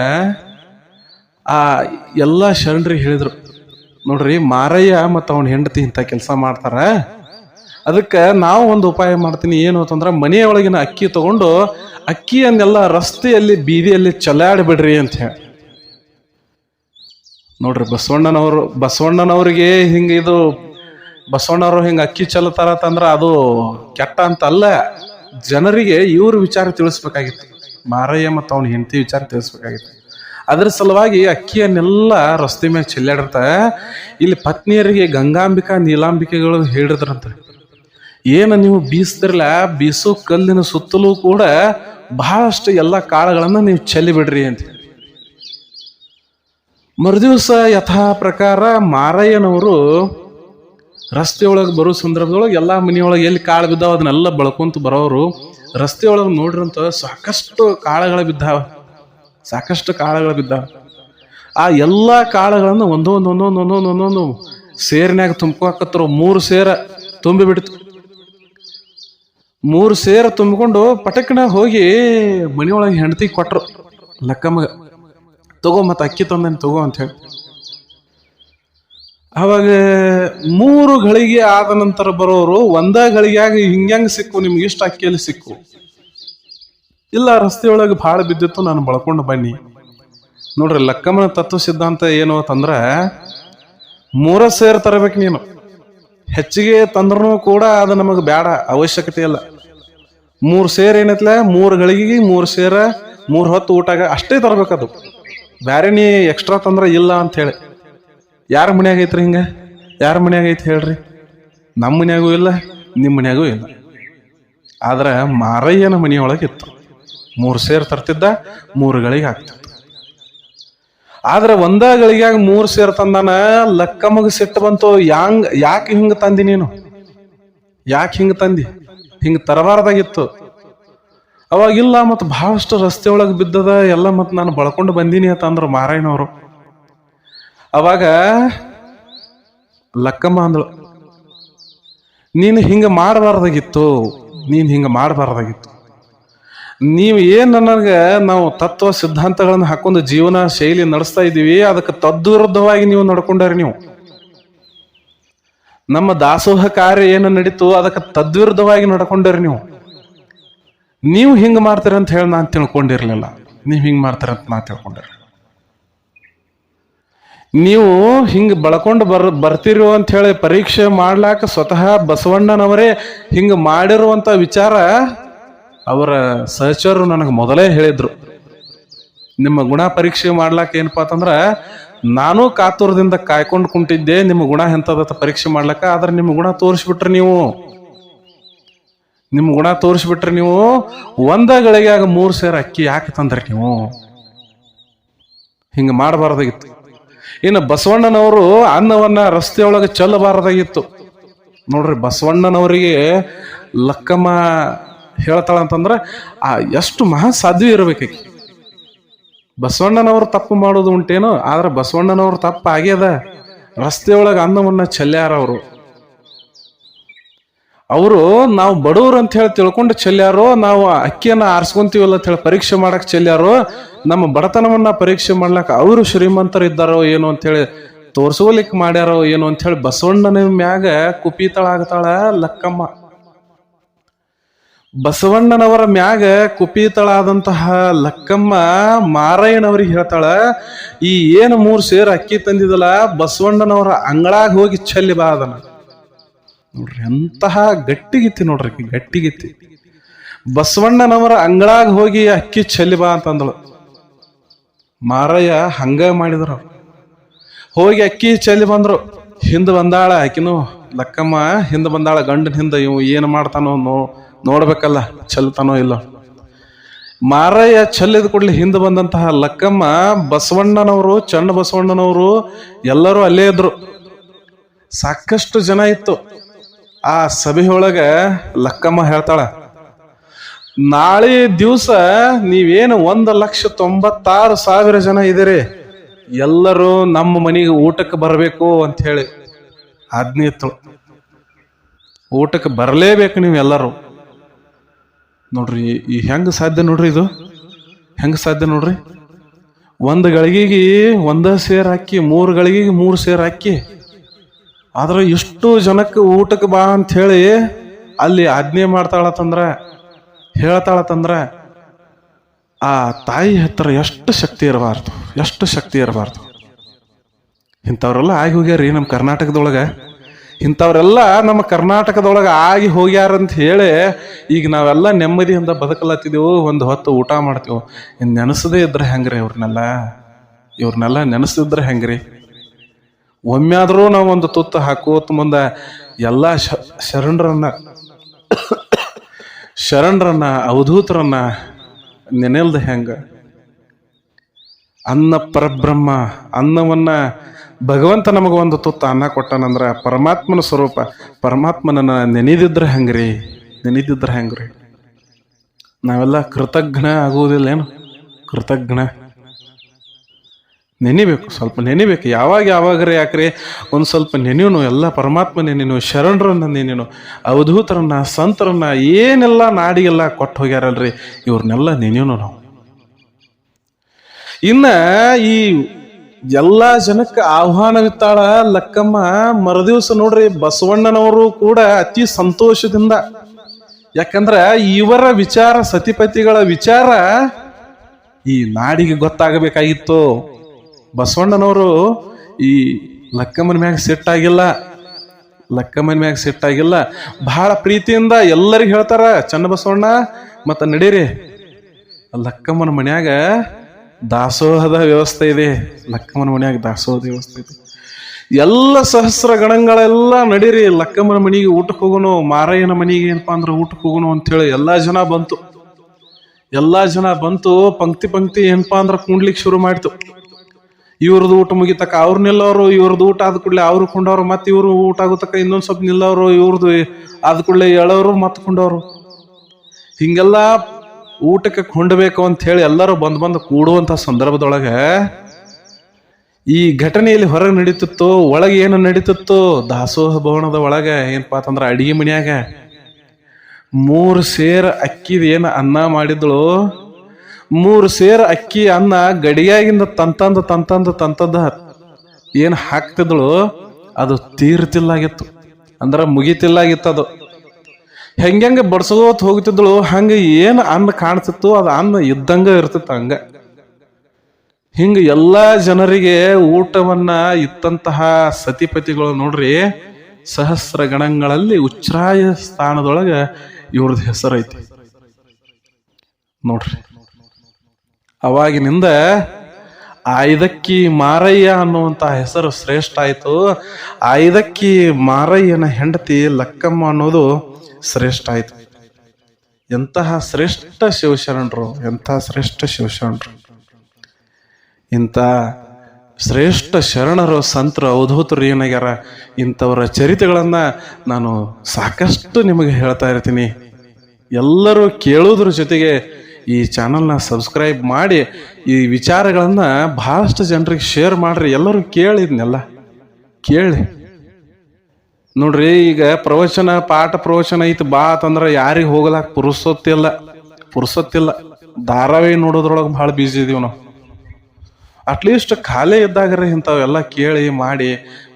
ಆ, ಎಲ್ಲ ಶರಣರಿಗೆ ಹೇಳಿದ್ರು, ನೋಡ್ರಿ ಮಾರಯ್ಯ ಮತ್ತು ಅವನ ಹೆಂಡತಿ ಇಂಥ ಕೆಲಸ ಮಾಡ್ತಾರ. ಅದಕ್ಕೆ ನಾವು ಒಂದು ಉಪಾಯ ಮಾಡ್ತೀನಿ, ಏನು ಅಂತಂದ್ರೆ ಮನೆಯೊಳಗಿನ ಅಕ್ಕಿ ತಗೊಂಡು ಅಕ್ಕಿಯನ್ನೆಲ್ಲ ರಸ್ತೆಯಲ್ಲಿ, ಬೀದಿಯಲ್ಲಿ ಚಲಾಡಿಬಿಡ್ರಿ ಅಂತ ಹೇಳಿ. ನೋಡ್ರಿ ಬಸವಣ್ಣನವರು, ಬಸವಣ್ಣನವ್ರಿಗೆ ಹಿಂಗೆ ಇದು, ಬಸವಣ್ಣವರು ಹಿಂಗೆ ಅಕ್ಕಿ ಅಂತಂದ್ರೆ ಅದು ಕೆಟ್ಟ ಅಂತ ಅಲ್ಲ. ಜನರಿಗೆ ಇವ್ರ ವಿಚಾರ ತಿಳಿಸ್ಬೇಕಾಗಿತ್ತು. ಮಾರಯ್ಯ ಮತ್ತು ಅವನ ಹೆಂಡತಿ ವಿಚಾರ ತಿಳಿಸ್ಬೇಕಾಗಿತ್ತು. ಅದ್ರ ಸಲುವಾಗಿ ಅಕ್ಕಿಯನ್ನೆಲ್ಲ ರಸ್ತೆ ಮೇಲೆ ಚೆಲ್ಲಾಡಿರ್ತ ಇಲ್ಲಿ ಪತ್ನಿಯರಿಗೆ ಗಂಗಾಂಬಿಕಾ ನೀಲಾಂಬಿಕೆಗಳು ಹೇಳಿದ್ರಂತ. ಏನು ನೀವು ಬೀಸ್ತಿರ್ಲ, ಬೀಸೋ ಕಲ್ಲಿನ ಸುತ್ತಲೂ ಕೂಡ ಬಹಳಷ್ಟು ಎಲ್ಲ ಕಾಳುಗಳನ್ನು ನೀವು ಚೆಲ್ಲಿ ಬಿಡ್ರಿ ಅಂತ ಮರುದಿವಸ ಯಥಾ ಪ್ರಕಾರ ಮಾರಯ್ಯನವರು ರಸ್ತೆಯೊಳಗೆ ಬರೋ ಸಂದರ್ಭದೊಳಗೆ ಎಲ್ಲ ಮನೆಯೊಳಗೆ ಎಲ್ಲಿ ಕಾಳು ಬಿದ್ದಾವ ಅದನ್ನೆಲ್ಲ ಬಳಕೊಂತ ಬರೋರು ರಸ್ತೆಯೊಳಗೆ ನೋಡ್ರಂತ ಸಾಕಷ್ಟು ಕಾಳುಗಳು ಬಿದ್ದಾವ. ಸಾಕಷ್ಟು ಕಾಳಗಳು ಬಿದ್ದಾವೆ ಆ ಎಲ್ಲ ಕಾಳುಗಳನ್ನು ಒಂದೊಂದು ಒಂದೊಂದು ಒಂದೊಂದು ಒಂದೊಂದು ಸೇರಿನಾಗ ತುಂಬ್ಕೋಕತ್ರ. ಮೂರು ಸೇರ ತುಂಬಿ ಬಿಡ್ತು. ಮೂರು ಸೇರ ತುಂಬಿಕೊಂಡು ಪಟಕ್ನ ಹೋಗಿ ಮನೆಯೊಳಗೆ ಹೆಂಡತಿ ಕೊಟ್ರು. ಲಕ್ಕಮ್ಮಗ ತಗೋ ಮತ್ತೆ ಅಕ್ಕಿ ತಂದೇನೆ ತಗೋ ಅಂತ ಹೇಳಿ. ಅವಾಗ ಮೂರು ಗಳಿಗೆ ಆದ ನಂತರ ಬರೋರು ಒಂದ ಗಳಿಗೆಯಾಗ ಹಿಂಗ್ಯಾಂಗ ಸಿಕ್ಕು, ನಿಮ್ಗೆ ಇಷ್ಟ ಅಕ್ಕಿಯಲ್ಲಿ ಸಿಕ್ಕು. ಇಲ್ಲ ರಸ್ತೆಯೊಳಗೆ ಭಾಳ ಬಿದ್ದಿತ್ತು, ನಾನು ಬಳ್ಕೊಂಡು ಬನ್ನಿ. ನೋಡ್ರಿ, ಲಕ್ಕಮ್ಮನ ತತ್ವ ಸಿದ್ಧಾಂತ ಏನು ಅಂತಂದ್ರೆ, ಮೂರ ಸೇರ್ ತರಬೇಕು ನೀನು. ಹೆಚ್ಚಿಗೆ ತಂದ್ರೂ ಕೂಡ ಅದು ನಮಗೆ ಬೇಡ ಅವಶ್ಯಕತೆ ಇಲ್ಲ. ಮೂರು ಸೇರ್ ಏನೈತ್ಲ? ಮೂರು ಗಳಿಗೆ ಮೂರು ಸೇರ, ಮೂರು ಹೊತ್ತು ಊಟಾಗ ಅಷ್ಟೇ ತರಬೇಕದು ಬೇರೆ ನೀ ಎಕ್ಸ್ಟ್ರಾ ತಂದ್ರೆ ಇಲ್ಲ ಅಂತ ಹೇಳಿ. ಯಾರ ಮನ್ಯಾಗ ಐತ್ರಿ ಹಿಂಗ? ಯಾರ ಮನ್ಯಾಗ ಐತಿ ಹೇಳ್ರಿ? ನಮ್ಮ ಮನ್ಯಾಗೂ ಇಲ್ಲ, ನಿಮ್ಮ ಮನ್ಯಾಗೂ ಇಲ್ಲ. ಆದ್ರೆ ಮಾರಯ್ಯನ ಮನೆಯೊಳಗೆ ಇತ್ತು. ಮೂರು ಸೇರ್ ತರ್ತಿದ್ದ, ಮೂರು ಗಳಿಗೆ ಹಾಕ್ತಿತ್ತು ಆದ್ರೆ ಒಂದ ಗಳಿಗ್ಯಾಗ ಮೂರು ಸೇರ್ ತಂದಾನ ಲಕ್ಕಮ್ಮಗ ಸಿಟ್ಟು ಬಂತು, ಯಾಂಗ್, ಯಾಕೆ ಹಿಂಗ ತಂದಿ ನೀನು? ಯಾಕೆ ಹಿಂಗ ತಂದಿ? ಹಿಂಗ ತರಬಾರ್ದಾಗಿತ್ತು. ಅವಾಗಿಲ್ಲ ಮತ್ತು ಭಾಳಷ್ಟು ರಸ್ತೆ ಒಳಗೆ ಬಿದ್ದದ, ಎಲ್ಲ ಮತ್ತು ನಾನು ಬಳ್ಕೊಂಡು ಬಂದೀನಿ ಅಂತ ಅಂದ್ರು ಮಾರಾಯಣವರು ಅವಾಗ ಲಕ್ಕಮ್ಮ ಅಂದಳು, ನೀನು ಹಿಂಗ ಮಾಡಬಾರ್ದಾಗಿತ್ತು, ನೀನು ಹಿಂಗ ಮಾಡಬಾರ್ದಾಗಿತ್ತು. ನೀವು ಏನು ನನಗೆ ನಾವು ತತ್ವ ಸಿದ್ಧಾಂತಗಳನ್ನು ಹಾಕೊಂಡು ಜೀವನ ಶೈಲಿ ನಡೆಸ್ತಾ ಇದ್ದೀವಿ, ಅದಕ್ಕೆ ತದ್ವಿರುದ್ಧವಾಗಿ ನೀವು ನಡ್ಕೊಂಡಾರಿ ನೀವು. ನಮ್ಮ ದಾಸೋಹ ಕಾರ್ಯ ಏನು ನಡೀತು, ಅದಕ್ಕೆ ತದ್ವಿರುದ್ಧವಾಗಿ ನಡ್ಕೊಂಡಾರಿ ನೀವು. ನೀವು ಹಿಂಗೆ ಮಾಡ್ತೀರ ಅಂತ ಹೇಳಿ ನಾನು ತಿಳ್ಕೊಂಡಿರ್ಲಿಲ್ಲ. ನೀವು ಹಿಂಗೆ ಮಾಡ್ತೀರ ಅಂತ ನಾ ತಿಳ್ಕೊಂಡಿರ ನೀವು ಹಿಂಗೆ ಬಳಕೊಂಡು ಬರ್, ಬರ್ತಿರೋ ಅಂತ ಹೇಳಿ ಪರೀಕ್ಷೆ ಮಾಡ್ಲಾಕ ಸ್ವತಃ ಬಸವಣ್ಣನವರೇ ಹಿಂಗೆ ಮಾಡಿರುವಂಥ ವಿಚಾರ ಅವರ ಸಹಚರರು ನನಗೆ ಮೊದಲೇ ಹೇಳಿದ್ರು, ನಿಮ್ಮ ಗುಣ ಪರೀಕ್ಷೆ ಮಾಡ್ಲಾಕ ಏನಪ್ಪಾ ಅಂತಂದ್ರೆ, ನಾನು ಕಾತುರದಿಂದ ಕಾಯ್ಕೊಂಡು ಕುಂಟಿದ್ದೆ ನಿಮ್ಮ ಗುಣ ಎಂತದತ್ತ ಪರೀಕ್ಷೆ ಮಾಡ್ಲಾಕ, ಆದ್ರೆ ನಿಮ್ಮ ಗುಣ ತೋರಿಸ್ಬಿಟ್ರಿ ನೀವು. ನಿಮ್ಮ ಗುಣ ತೋರಿಸ್ಬಿಟ್ರಿ ನೀವು. ಒಂದ ಗಳಿಗ್ಯಾಗ ಮೂರು ಸೇರ ಅಕ್ಕಿ ಯಾಕೆ ತಂದ್ರಿ ನೀವು? ಹಿಂಗೆ ಮಾಡಬಾರ್ದಾಗಿತ್ತು. ಇನ್ನು ಬಸವಣ್ಣನವರು ಅನ್ನವನ್ನ ರಸ್ತೆಯೊಳಗೆ ಚೆಲ್ಲಬಾರ್ದಾಗಿತ್ತು. ನೋಡ್ರಿ, ಬಸವಣ್ಣನವರಿಗೆ ಲಕ್ಕಮ್ಮ ಹೇಳ್ತಾಳಂತಂದ್ರೆ ಆ ಎಷ್ಟು ಮಹಾ ಸಾಧ್ವಿ ಇರ್ಬೇಕಾಕಿ ಬಸವಣ್ಣನವರು ತಪ್ಪು ಮಾಡೋದು ಉಂಟೇನೋ, ಆದ್ರೆ ಬಸವಣ್ಣನವರು ತಪ್ಪು ಆಗ್ಯದ. ರಸ್ತೆಯೊಳಗೆ ಅನ್ನವನ್ನ ಚೆಲ್ಯಾರ ಅವರು. ಅವರು ನಾವು ಬಡವ್ರು ಅಂತ ಹೇಳಿ ತಿಳ್ಕೊಂಡು ಚೆಲ್ಯಾರೋ ನಾವು ಅಕ್ಕಿಯನ್ನು ಆರಿಸ್ಕೊಂತೀವಲ್ಲ ಅಂತ ಹೇಳಿ ಪರೀಕ್ಷೆ ಮಾಡಕ್ ಚೆಲ್ಯಾರೋ ನಮ್ಮ ಬಡತನವನ್ನ ಪರೀಕ್ಷೆ ಮಾಡ್ಲಾಕ ಅವರು ಶ್ರೀಮಂತರು ಇದ್ದಾರೋ ಏನು ಅಂತ ಹೇಳಿ ತೋರ್ಸೋಲಿಕ್ ಮಾಡ್ಯಾರೋ ಏನು ಅಂತ ಹೇಳಿ ಬಸವಣ್ಣನ ಮ್ಯಾಗ ಕುಪಿತಳಾಗ್ತಾಳ ಲಕ್ಕಮ್ಮ. ಬಸವಣ್ಣನವರ ಮ್ಯಾಗ ಕುಪಿತಳಾದಂತಹ ಲಕ್ಕಮ್ಮ ಮಾರಯ್ಯನವ್ರಿಗೆ ಹೇಳ್ತಾಳ, ಈ ಏನು ಮೂರ್ ಸೇರ್ ಅಕ್ಕಿ ತಂದಿದಲ್ಲ, ಬಸವಣ್ಣನವರ ಅಂಗಳಾಗ ಹೋಗಿ ಚಲ್ಲಿ ಬಾ ಅದನ್ನ. ನೋಡ್ರಿ ಎಂತಹ ಗಟ್ಟಿಗಿತ್ತಿ ನೋಡ್ರಿ ಗಟ್ಟಿಗಿತ್ತಿ ಬಸವಣ್ಣನವರ ಅಂಗಳಾಗ ಹೋಗಿ ಅಕ್ಕಿ ಚೆಲ್ಲಿ ಬಾ ಅಂತಂದಳು. ಮಾರಯ್ಯ ಹಂಗ ಮಾಡಿದ್ರು. ಹೋಗಿ ಅಕ್ಕಿ ಚಲ್ಲಿ ಬಂದ್ರು. ಹಿಂದೆ ಬಂದಾಳ ಆಕಿನು. ಲಕ್ಕಮ್ಮ, ಹಿಂದೆ ಬಂದಾಳ ಗಂಡನ ಹಿಂದೆ, ಇವು ಏನು ಮಾಡ್ತಾನೋ ನೋಡ್ಬೇಕಲ್ಲ ಚಲ್ತಾನೋ ಇಲ್ಲ. ಮಾರಯ್ಯ ಚಲ್ಲಿದ ಕೂಡಲೇ ಹಿಂದೆ ಬಂದಂತಹ ಲಕ್ಕಮ್ಮ ಬಸವಣ್ಣನವರು, ಚಂಡ ಬಸವಣ್ಣನವರು ಎಲ್ಲರೂ ಅಲ್ಲೇ ಇದ್ರು. ಸಾಕಷ್ಟು ಜನ ಇತ್ತು. ಆ ಸಭೆಯೊಳಗೆ ಲಕ್ಕಮ್ಮ ಹೇಳ್ತಾಳ, ನಾಳೆ ದಿವಸ ನೀವೇನು ಒಂದು ಲಕ್ಷ ತೊಂಬತ್ತಾರು ಸಾವಿರ ಜನ ಇದ್ದೀರಿ ಎಲ್ಲರೂ ನಮ್ಮ ಮನೆಗೆ ಊಟಕ್ಕೆ ಬರಬೇಕು ಅಂತ ಹೇಳಿ. ಆಜ್ಞೆ ಇತ್ತು. ಊಟಕ್ಕೆ ಬರಲೇಬೇಕು ನೀವು ಎಲ್ಲರೂ ನೋಡ್ರಿ, ಈ ಹೆಂಗೆ ಸಾಧ್ಯ ನೋಡ್ರಿ ಇದು? ಹೆಂಗೆ ಸಾಧ್ಯ ನೋಡ್ರಿ? ಒಂದು ಗಳಿಗೆಗೆ ಒಂದ ಸೇರ್ ಹಾಕಿ, ಮೂರು ಗಳಿಗೆಗೆ ಮೂರು ಸೇರ್ ಹಾಕಿ. ಆದ್ರೆ ಇಷ್ಟು ಜನಕ್ಕೆ ಊಟಕ್ಕೆ ಬಾ ಅಂತ ಹೇಳಿ ಅಲ್ಲಿ ಆಜ್ಞೆ ಮಾಡ್ತಾಳತ್ತಂದ್ರೆ ಹೇಳ್ತಾಳತ್ತಂದ್ರೆ ಆ ತಾಯಿ ಹತ್ರ ಎಷ್ಟು ಶಕ್ತಿ ಇರಬಾರ್ದು, ಎಷ್ಟು ಶಕ್ತಿ ಇರಬಾರ್ದು. ಇಂಥವ್ರೆಲ್ಲ ಆಗಿ ಹೋಗ್ಯಾರಿ ನಮ್ಮ ಕರ್ನಾಟಕದೊಳಗ. ಇಂಥವ್ರೆಲ್ಲ ನಮ್ಮ ಕರ್ನಾಟಕದೊಳಗೆ ಆಗಿ ಹೋಗ್ಯಾರ ಅಂತ ಹೇಳಿ ಈಗ ನಾವೆಲ್ಲ ನೆಮ್ಮದಿಯಿಂದ ಬದುಕಲತ್ತಿದ್ದೆವು ಒಂದು ಹೊತ್ತು ಊಟ ಮಾಡ್ತೀವಿ. ಇನ್ನು ನೆನೆಸದೇ ಇದ್ರೆ ಹೆಂಗ್ರಿ ಇವ್ರನ್ನೆಲ್ಲ? ಇವ್ರನ್ನೆಲ್ಲ ನೆನೆಸಿದ್ರೆ ಹೆಂಗ್ರಿ? ಒಮ್ಮೆ ನಾವು ಒಂದು ತುತ್ತು ಹಾಕೋತ್ ಮುಂದೆ ಎಲ್ಲ ಶ, ಶರಣರನ್ನ ಶರಣರನ್ನ, ಅವಧೂತರನ್ನ ನೆನೆಲ್ದ ಹೆಂಗ? ಅನ್ನ ಪರಬ್ರಹ್ಮ, ಅನ್ನವನ್ನ ಭಗವಂತ ನಮಗೆ ಒಂದು ತುತ್ತ ಅನ್ನ ಕೊಟ್ಟನಂದ್ರೆ ಪರಮಾತ್ಮನ ಸ್ವರೂಪ, ಪರಮಾತ್ಮನನ್ನ ನೆನೆದಿದ್ರೆ ಹೆಂಗ್ರಿ? ನೆನೆದಿದ್ರೆ ಹೆಂಗ್ರಿ? ನಾವೆಲ್ಲ ಕೃತಜ್ಞ ಆಗುವುದಿಲ್ಲ ಏನು? ಕೃತಜ್ಞ. ನೆನಿಬೇಕು, ಸ್ವಲ್ಪ ನೆನಿಬೇಕು. ಯಾವಾಗ ಯಾವಾಗ್ರಿ ಯಾಕ್ರಿ? ಒಂದು ಸ್ವಲ್ಪ ನೆನೆಯುನು, ಎಲ್ಲ ಪರಮಾತ್ಮ ನೆನೆನು ಶರಣರನ್ನ ನೆನೆನು ಅವಧೂತರನ್ನ ಸಂತರನ್ನ, ಏನೆಲ್ಲ ನಾಡಿಗೆಲ್ಲ ಕೊಟ್ಟು ಹೋಗ್ಯಾರಲ್ರಿ, ಇವ್ರನ್ನೆಲ್ಲ ನೆನೆಯುನು ನಾವು. ಇನ್ನ ಈ ಎಲ್ಲಾ ಜನಕ್ಕೆ ಆಹ್ವಾನವಿತ್ತಾಳ ಲಕ್ಕಮ್ಮ, ಮರುದಿವ್ಸ ನೋಡ್ರಿ ಬಸವಣ್ಣನವರು ಕೂಡ ಅತಿ ಸಂತೋಷದಿಂದ. ಯಾಕಂದ್ರ ಇವರ ವಿಚಾರ, ಸತಿಪತಿಗಳ ವಿಚಾರ ಈ ನಾಡಿಗೆ ಗೊತ್ತಾಗಬೇಕಾಗಿತ್ತು. ಬಸವಣ್ಣನವರು ಈ ಲಕ್ಕಮ್ಮನ ಮ್ಯಾಗ ಸಿಟ್ಟಾಗಿಲ್ಲ ಲಕ್ಕಮ್ಮನ ಮ್ಯಾಗ ಸಿಟ್ಟಾಗಿಲ್ಲ ಬಹಳ ಪ್ರೀತಿಯಿಂದ ಎಲ್ಲರಿಗೂ ಹೇಳ್ತಾರ, ಚನ್ನ ಬಸವಣ್ಣ, ಮತ್ತ ನಡೀರಿ, ಲಕ್ಕಮ್ಮನ ಮನ್ಯಾಗ ದಾಸೋಹದ ವ್ಯವಸ್ಥೆ ಇದೆ. ಲಕ್ಕಮ್ಮನ ಮನೆಯಾಗ ದಾಸೋಹದ ವ್ಯವಸ್ಥೆ ಇದೆ. ಎಲ್ಲ ಸಹಸ್ರ ಗಣಗಳೆಲ್ಲ ನಡೀರಿ. ಲಕ್ಕಮ್ಮನ ಮನೆಗೆ ಊಟಕ್ಕೆ ಹೋಗೋನು ಮಾರಯ್ಯನ ಮನೆಗೆ ಏನಪ್ಪಾ ಅಂದ್ರೆ ಊಟಕ್ಕೆ ಹೋಗೋನು ಅಂತೇಳಿ ಎಲ್ಲ ಜನ ಬಂತು. ಎಲ್ಲ ಜನ ಬಂತು. ಪಂಕ್ತಿ ಪಂಕ್ತಿ ಏನಪ್ಪಾ ಅಂದ್ರೆ ಕುಂಡ್ಲಿಕ್ಕೆ ಶುರು ಮಾಡ್ತು. ಇವ್ರದ್ದು ಊಟ ಮುಗಿತಕ್ಕ ಅವ್ರು ನಿಲ್ಲೋರು, ಇವ್ರದ್ದು ಊಟ ಆದ ಕೂಡಲೇ ಅವ್ರು ಕೊಂಡವ್ರು ಮತ್ತೆ ಇವರು ಊಟ ಆಗೋತಕ್ಕ ಇನ್ನೊಂದು ಸ್ವಲ್ಪ ನಿಲ್ಲೋರು, ಇವ್ರದ್ದು ಆದ ಕೂಡಲೇ ಎಳೋರು, ಮತ್ತೆ ಕೊಂಡವ್ರು ಹಿಂಗೆಲ್ಲ ಊಟಕ್ಕೆ ಕೊಂಡಬೇಕು ಅಂತ ಹೇಳಿ ಎಲ್ಲರೂ ಬಂದು ಬಂದು ಕೂಡುವಂತ ಸಂದರ್ಭದೊಳಗೆ ಈ ಘಟನೆಯಲ್ಲಿ ಹೊರಗೆ ನಡೀತಿತ್ತು, ಒಳಗೆ ಏನು ನಡೀತಿತ್ತು? ದಾಸೋಹ ಭವನದ ಒಳಗೆ ಏನಪ್ಪಾ ಅಂತಂದ್ರೆ ಅಡಿಗೆ ಮನ್ಯಾಗ ಮೂರು ಸೇರ್ ಅಕ್ಕಿದ ಏನು ಅನ್ನ ಮಾಡಿದ್ಳು? ಮೂರು ಸೇರ್ ಅಕ್ಕಿ, ಅನ್ನ ಗಡಿಯಾಗಿಂದ ತಂತಂದು ತಂತಂದು, ತಂತದ ಏನು ಹಾಕ್ತಿದ್ಳು? ಅದು ತೀರ್ತಿಲ್ಲಾಗಿತ್ತು. ಅಂದ್ರೆ ಮುಗಿತಿಲ್ಲಾಗಿತ್ತು ಅದು ಹೆಂಗೆ ಬಡ್ಸೋತ್ ಹೋಗ್ತಿದ್ದಳು ಹಂಗೆ ಏನು ಅನ್ನ ಕಾಣ್ತಿತ್ತು, ಅದು ಅನ್ನ ಇದ್ದಂಗೆ ಇರ್ತಿತ್ತು ಹಂಗೆ. ಹಿಂಗ ಎಲ್ಲಾ ಜನರಿಗೆ ಊಟವನ್ನ ಇತ್ತಂತಹ ಸತಿಪತಿಗಳು ನೋಡ್ರಿ, ಸಹಸ್ರ ಗಣಗಳಲ್ಲಿ ಉಚ್ಛ್ರಾಯ ಸ್ಥಾನದೊಳಗೆ ಇವ್ರದ್ದು ಹೆಸರೈತಿ ನೋಡ್ರಿ, ಅವಾಗಿನಿಂದ ಆಯ್ದಕ್ಕಿ ಮಾರಯ್ಯ ಅನ್ನುವಂತ ಹೆಸರು ಶ್ರೇಷ್ಠ ಆಯಿತು. ಆಯ್ದಕ್ಕಿ ಮಾರಯ್ಯನ ಹೆಂಡತಿ ಲಕ್ಕಮ್ಮ ಅನ್ನೋದು ಶ್ರೇಷ್ಠ ಆಯ್ತು. ಎಂತಹ ಶ್ರೇಷ್ಠ ಶಿವಶರಣರು, ಎಂತಹ ಶ್ರೇಷ್ಠ ಶಿವಶರಣರು. ಇಂಥ ಶ್ರೇಷ್ಠ ಶರಣರು, ಸಂತರು ಅವಧೂತರು ಏನಾಗ್ಯಾರ? ಇಂಥವರ ಚರಿತೆಗಳನ್ನು ನಾನು ಸಾಕಷ್ಟು ನಿಮಗೆ ಹೇಳ್ತಾ ಇರ್ತೀನಿ. ಎಲ್ಲರೂ ಕೇಳೋದ್ರ ಜೊತೆಗೆ ಈ ಚಾನಲ್ನ ಸಬ್ಸ್ಕ್ರೈಬ್ ಮಾಡಿ, ಈ ವಿಚಾರಗಳನ್ನು ಬಹಳಷ್ಟು ಜನರಿಗೆ ಶೇರ್ ಮಾಡ್ರಿ. ಎಲ್ಲರೂ ಕೇಳಿದ್ನೆಲ್ಲ ಕೇಳಿ. ನೋಡ್ರಿ, ಈಗ ಪ್ರವಚನ, ಪಾಠ ಪ್ರವಚನ ಐತಿ, ಬಾ ಅಂತಂದ್ರ ಯಾರಿಗೆ ಹೋಗಲಾಕ ಪುರುಸೊತ್ತಿಲ್ಲ. ಪುರುಸೊತ್ತಿಲ್ಲ. ಧಾರಾವಾಹಿ ನೋಡೋದ್ರೊಳಗೆ ಭಾಳ ಬ್ಯುಸಿ ಇದೀವಿ ನಾವು. ಅಟ್ಲೀಸ್ಟ್ ಖಾಲಿ ಇದ್ದಾಗರೆ ಇಂಥವೆಲ್ಲ ಕೇಳಿ, ಮಾಡಿ,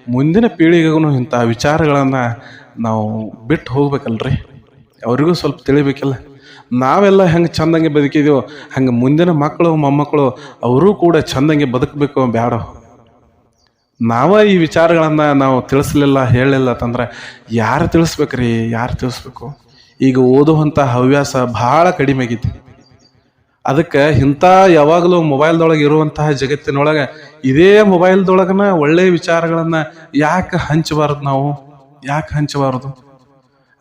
ಮುಂದಿನ ಪೀಳಿಗೆಗೂ ಇಂಥ ವಿಚಾರಗಳನ್ನ ನಾವು ಬಿಟ್ಟು ಹೋಗ್ಬೇಕಲ್ರಿ. ಅವ್ರಿಗೂ ಸ್ವಲ್ಪ ತಿಳಿಬೇಕಿಲ್ಲ. ನಾವೆಲ್ಲ ಹೆಂಗೆ ಚಂದಂಗೆ ಬದುಕಿದೀವೋ, ಹಂಗೆ ಮುಂದಿನ ಮಕ್ಕಳು, ಮೊಮ್ಮಕ್ಕಳು, ಅವರೂ ಕೂಡ ಚಂದಂಗೆ ಬದುಕಬೇಕು ಬ್ಯಾಡ. ನಾವ ಈ ವಿಚಾರಗಳನ್ನ ನಾವು ತಿಳಿಸ್ಲಿಲ್ಲ, ಹೇಳಲಿಲ್ಲ ಅಂತಂದ್ರೆ ಯಾರು ತಿಳಿಸ್ಬೇಕ್ರಿ, ಯಾರು ತಿಳಿಸ್ಬೇಕು? ಈಗ ಓದುವಂಥ ಹವ್ಯಾಸ ಭಾಳ ಕಡಿಮೆ ಆಗೈತಿ. ಅದಕ್ಕೆ ಇಂಥ ಯಾವಾಗಲೂ ಮೊಬೈಲ್ದೊಳಗೆ ಇರುವಂತಹ ಜಗತ್ತಿನೊಳಗೆ ಇದೇ ಮೊಬೈಲ್ದೊಳಗನ ಒಳ್ಳೆಯ ವಿಚಾರಗಳನ್ನು ಯಾಕೆ ಹಂಚಬಾರ್ದು ನಾವು? ಯಾಕೆ ಹಂಚಬಾರ್ದು?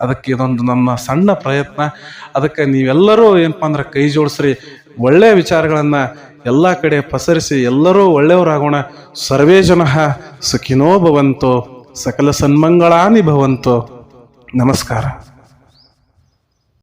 ಅದಕ್ಕೆ ಇದೊಂದು ನಮ್ಮ ಸಣ್ಣ ಪ್ರಯತ್ನ. ಅದಕ್ಕೆ ನೀವೆಲ್ಲರೂ ಏನಪ್ಪ ಅಂದ್ರೆ ಕೈ ಜೋಡಿಸ್ರಿ. ಒಳ್ಳೆಯ ವಿಚಾರಗಳನ್ನ ಎಲ್ಲ ಕಡೆ ಪಸರಿಸಿ ಎಲ್ಲರೂ ಒಳ್ಳೆಯವರಾಗೋಣ. ಸರ್ವೇ ಜನ ಸುಖಿನೋ ಭವಂತೋ ಸಕಲ ಸನ್ಮಂಗಳಾನಿ ಭವಂತೋ. ನಮಸ್ಕಾರ.